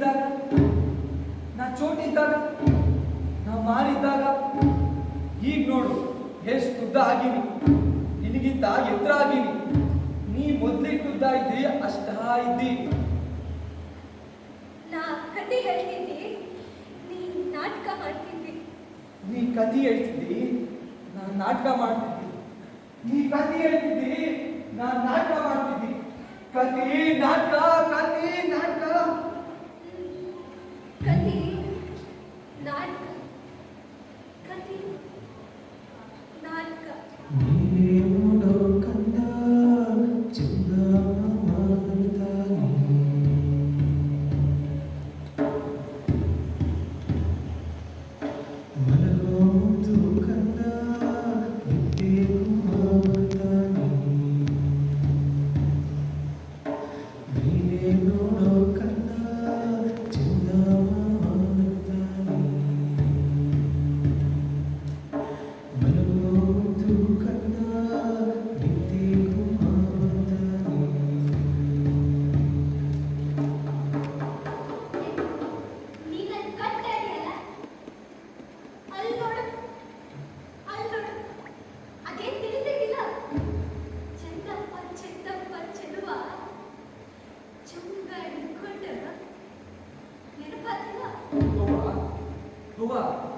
ಇದ್ದಾಗ ನಾ ಚೋಟಿದ್ದಾಗ ನಾ ಮಾರಿದ್ದಾಗ ಈಗ ನೋಡು ಎಷ್ಟು ಉದ್ದ ಆಗಿನಿ. ನಿನಗಿಂತ ಎತ್ತರ ಆಗಿನಿ. ನೀ ಮೊದ್ಲಿಟ್ಟು ಉದ್ದ ಇದ್ದಿ ಅಷ್ಟ ಇದ್ದಿ ನಾ ಕಥೆ ಹೇಳ್ತಿದ್ದಿ ನಾನು ನಾಟಕ ಮಾಡ್ತಿದ್ದಿ. ನೀ ಕಥೆ ಹೇಳ್ತಿದ್ದಿ ನಾನು ನಾಟಕ ಮಾಡ್ತಿದ್ದಿ. ಕಥೆ ನಾಟಕ not は